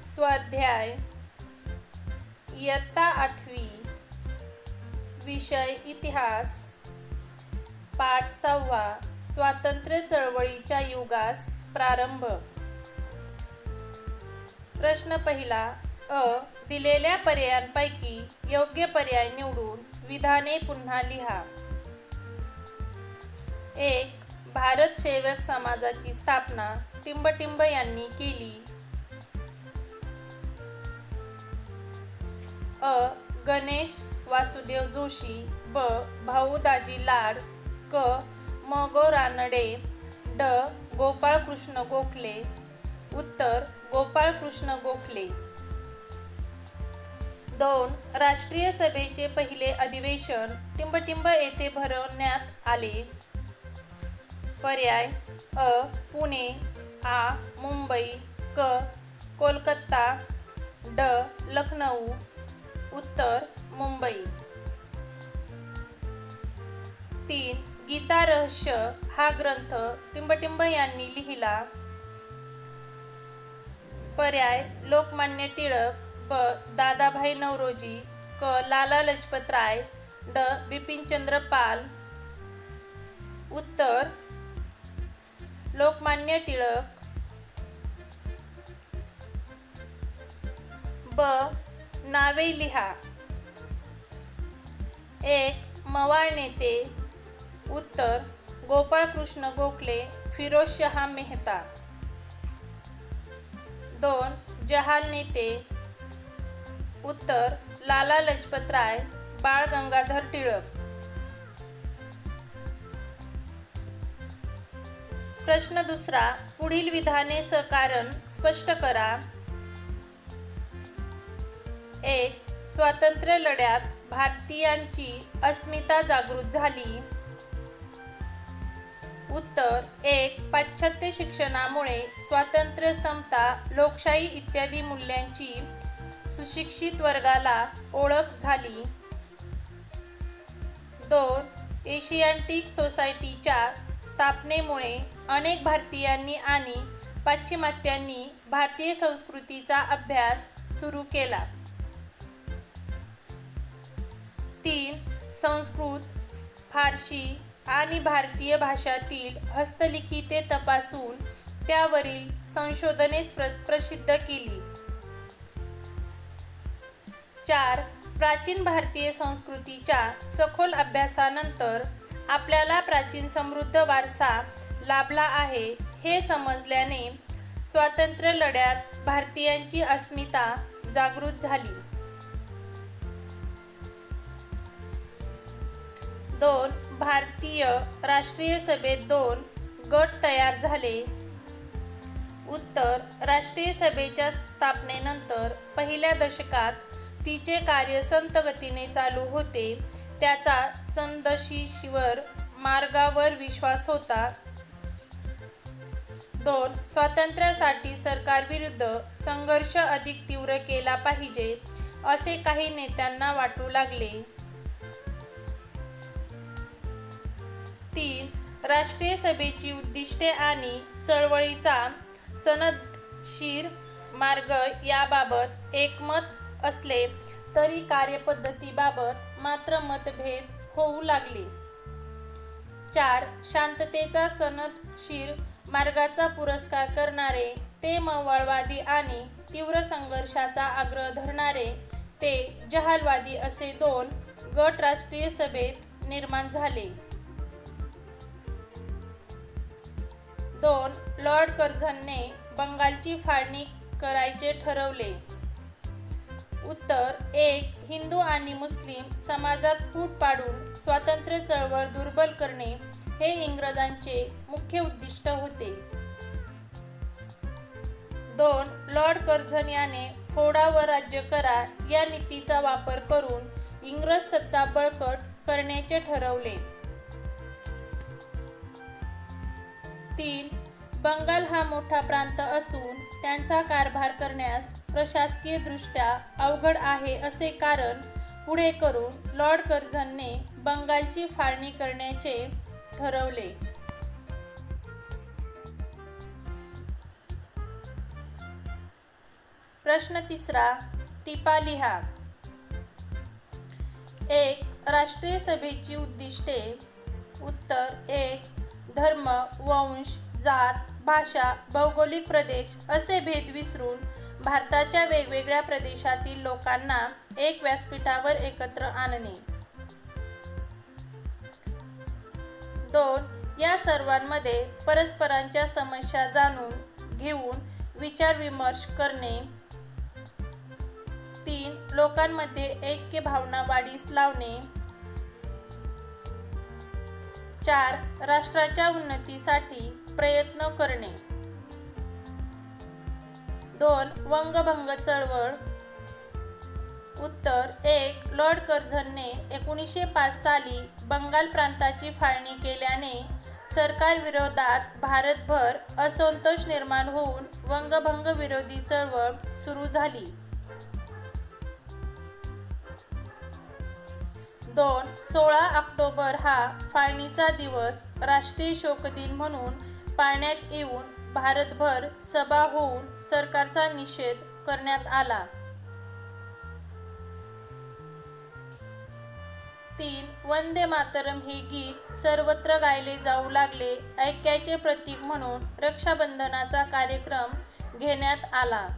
स्वाध्याय इयत्ता आठवी विषय इतिहास पाठ सहावा स्वातंत्र्य चळवळीच्या युगास प्रारंभ. प्रश्न पहिला अ दिलेल्या पर्यायांपैकी योग्य पर्याय निवडून विधाने पुन्हा लिहा. एक भारत सेवक समाजाची स्थापना टिंबटिंब यांनी केली. अ गणेश वासुदेव जोशी ब भाऊ दाजी लाड क म गो रानडे ड गोपाळकृष्ण गोखले उत्तर गोपाळकृष्ण गोखले. दोन राष्ट्रीय सभेचे पहिले अधिवेशन टिंबटिंब येथे भरवण्यात आले. पर्याय अ पुणे आ मुंबई क कोलकाता ड लखनऊ उत्तर मुंबई. तीन गीता रहस्य हा ग्रंथ टिंबटिंब यांनी लिहिला. पर्याय लोकमान्य टिळक ब दादाभाई नवरोजी क लाला लजपतराय ड बिपिनचंद्र पाल. उत्तर लोकमान्य टिळक ब नावे लिहा. एक मवाळ नेते. उत्तर गोपाळकृष्ण गोखले फिरोजशहा मेहता. दोन जहाल नेते. उत्तर लाला लजपतराय बाळ गंगाधर टिळक. प्रश्न दुसरा पुढील विधाने सकारण स्पष्ट करा. एक स्वातंत्र्य लढ्यात भारतीयांची अस्मिता जागृत झाली. उत्तर एक पाश्चात्य शिक्षणामुळे स्वातंत्र्य समता लोकशाही इत्यादी मूल्यांची सुशिक्षित वर्गाला ओळख झाली. दोन एशियाटिक सोसायटीच्या स्थापनेमुळे अनेक भारतीयांनी आणि पाश्चिमात्यांनी भारतीय संस्कृतीचा अभ्यास सुरू केला. संस्कृत फारशी आणि भारतीय भाषातील हस्तलिखिते तपासून त्यावरील संशोधने प्र प्रसिद्ध केली. चार प्राचीन भारतीय संस्कृतीच्या सखोल अभ्यासानंतर आपल्याला प्राचीन समृद्ध वारसा लाभला आहे हे समजल्याने स्वातंत्र्य लढ्यात भारतीयांची अस्मिता जागृत झाली. दोन भारतीय राष्ट्रीय सभेत दोन गट तयार झाले. उत्तर राष्ट्रीय सभेच्या स्थापनेनंतर पहिल्या दशकात तिचे कार्य संत गतीने चालू होते. त्याचा संदशीश्वर मार्गावर विश्वास होता. दोन स्वातंत्र्यासाठी सरकारविरुद्ध संघर्ष अधिक तीव्र केला पाहिजे असे काही नेत्यांना वाटू लागले. तीन राष्ट्रीय सभेची उद्दिष्टे आणि चळवळीचा सनदशीर मार्ग याबाबत एकमत असले तरी कार्यपद्धतीबाबत मात्र मतभेद होऊ लागले. चार शांततेचा सनदशीर मार्गाचा पुरस्कार करणारे ते मवाळवादी आणि तीव्र संघर्षाचा आग्रह धरणारे ते जहालवादी असे दोन गट राष्ट्रीय सभेत निर्माण झाले. दोन लॉर्ड कर्झनने बंगालची फाळणी करायचे ठरवले. उत्तर एक हिंदू आणि मुस्लिम समाजात फूट पाडून स्वातंत्र्य चळवळ दुर्बल करणे हे इंग्रजांचे मुख्य उद्दिष्ट होते. दोन लॉर्ड कर्झन याने फोडा व राज्य करा या नीतीचा वापर करून इंग्रज सत्ता बळकट करण्याचे ठरवले. तीन बंगाल हा मोठा प्रांत असून त्यांचा कारभार करण्यास प्रशासकीयदृष्ट्या अवघड आहे असे कारण पुढे करून लॉर्ड कर्झनने बंगालची फाळणी करण्याचे ठरवले. प्रश्न तिसरा टिपा लिहा. एक राष्ट्रीय सभेची उद्दिष्टे. उत्तर एक धर्म वंश जात भाषा भौगोलिक प्रदेश असे भेद विसरून भारताच्या वेगवेगळ्या प्रदेशातील लोकांना एक व्यासपीठावर एकत्र आणणे. दोन या सर्वांमध्ये परस्परांच्या समस्या जाणून घेऊन विचारविमर्श करणे. तीन लोकांमध्ये ऐक्य भावना वाढीस लावणे. चार राष्ट्राच्या उन्नतीसाठी प्रयत्न करणे. दोन वंगभंग चळवळ. उत्तर एक लॉर्ड कर्झनने एकोणीसशे पाच साली बंगाल प्रांताची फाळणी केल्याने सरकार विरोधात भारतभर असंतोष निर्माण होऊन वंगभंग विरोधी चळवळ सुरू झाली. दोन सोळा ऑक्टोबर हा फाळणीचा दिवस राष्ट्रीय शोक दिन म्हणून पाळण्यात येऊन भारतभर सभा होऊन सरकारचा निषेध करण्यात आला. तीन वंदे मातरम हे गीत सर्वत्र गायले जाऊ लागले ऐक्याचे प्रतीक म्हणून रक्षाबंधनाचा कार्यक्रम घेण्यात आला.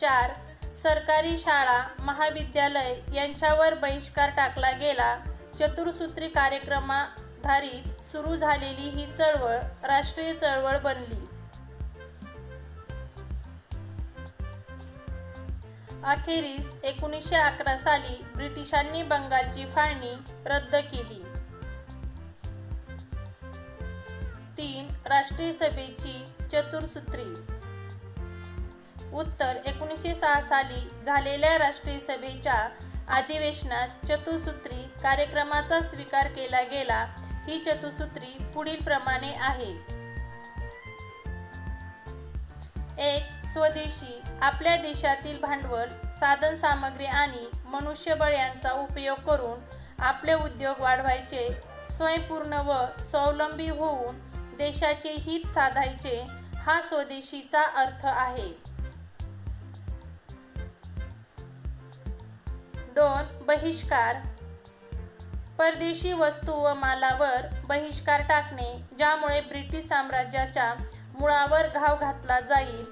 चार सरकारी शाळा महाविद्यालय यांच्यावर बहिष्कार टाकला गेला. चतुर्सूत्री कार्यक्रमाधारित सुरू झालेली ही चळवळ राष्ट्रीय चळवळ बनली. अखेरीस एकोणीसशे अकरा साली ब्रिटिशांनी बंगालची फाळणी रद्द केली. तीन राष्ट्रीय सभेची चतुर्सूत्री उत्तर एकोणीसशे सहा साली झालेल्या राष्ट्रीय सभेच्या अधिवेशनात चतुसूत्री कार्यक्रमाचा स्वीकार केला गेला. ही चतुसूत्री पुढील प्रमाणे आहे. एक स्वदेशी आपल्या देशातील भांडवल साधन सामग्री आणि मनुष्यबळ यांचा उपयोग करून आपले उद्योग वाढवायचे स्वयंपूर्ण व स्वावलंबी होऊन देशाचे हित साधायचे हा स्वदेशीचा अर्थ आहे. दोन बहिष्कार. परदेशी वस्तू व मालावर बहिष्कार टाकणे ज्यामुळे ब्रिटिश साम्राज्याच्या मुळावर घाव घातला जाईल.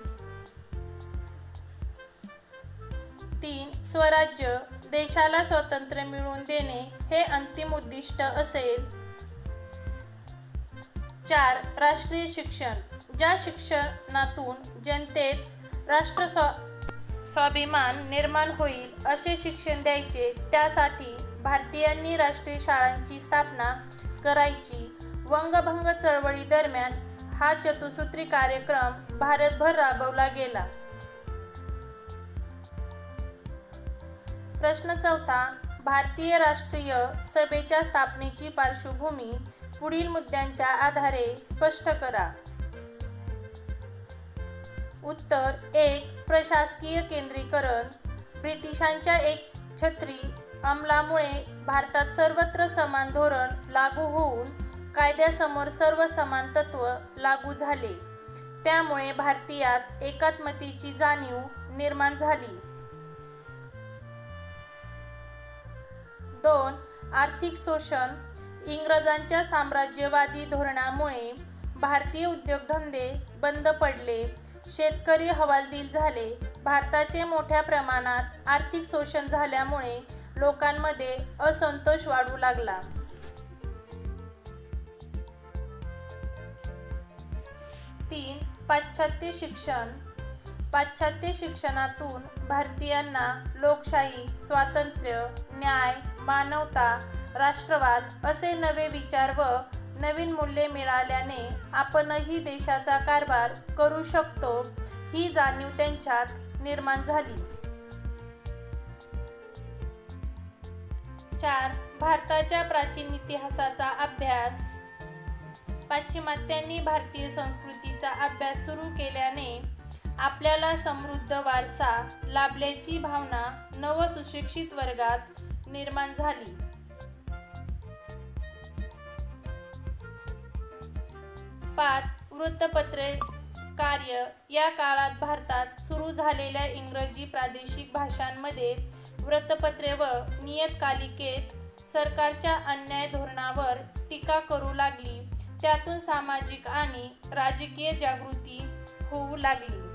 तीन स्वराज्य देशाला स्वातंत्र्य मिळवून देणे हे अंतिम उद्दिष्ट असेल. चार राष्ट्रीय शिक्षण. ज्या शिक्षणातून जनतेत राष्ट्र स्वा स्वाभिमान निर्माण होईल असे शिक्षण द्यायचे. त्यासाठी भारतीयांनी राष्ट्रीय शाळांची स्थापना करायची. वंगभंग चळवळी दरम्यान हा चतुसूत्री कार्यक्रम भारतभर राबवला गेला. प्रश्न चौथा भारतीय राष्ट्रीय सभेच्या स्थापनेची पार्श्वभूमी पुढील मुद्द्यांच्या आधारे स्पष्ट करा. उत्तर एक प्रशासकीय केंद्रीकरण ब्रिटिशांच्या एक छत्री अंमलामुळे भारतात सर्वत्र समान धोरण लागू होऊन कायद्यासमोर सर्व समान तत्व लागू झाले. त्यामुळे भारतीयात एकात्मतेची जाणीव निर्माण झाली. दोन. आर्थिक शोषण. इंग्रजांच्या साम्राज्यवादी धोरणामुळे भारतीय उद्योगधंदे बंद पडले. शेतकरी हवालदिल झाले. भारताचे मोठ्या प्रमाणात आर्थिक शोषण झाल्यामुळे लोकांमध्ये असंतोष वाढू लागला. तीन पाश्चात्य शिक्षण. पाश्चात्य शिक्षणातून भारतीयांना लोकशाही स्वातंत्र्य न्याय मानवता राष्ट्रवाद असे नवे विचार व नवीन मूल्ये मिळाल्याने आपणही देशाचा कारभार करू शकतो ही जाणीव त्यांच्यात निर्माण झाली. चार. भारताच्या प्राचीन इतिहासाचा अभ्यास. पाश्चिमात्यांनी भारतीय संस्कृतीचा अभ्यास सुरू केल्याने आपल्याला समृद्ध वारसा लाभल्याची भावना नवसुशिक्षित वर्गात निर्माण झाली. पाच वृत्तपत्रे कार्य या काळात भारतात सुरू झालेल्या इंग्रजी प्रादेशिक भाषांमध्ये वृत्तपत्रे व नियतकालिकेत सरकारच्या अन्याय धोरणावर टीका करू लागली. त्यातून सामाजिक आणि राजकीय जागृती होऊ लागली.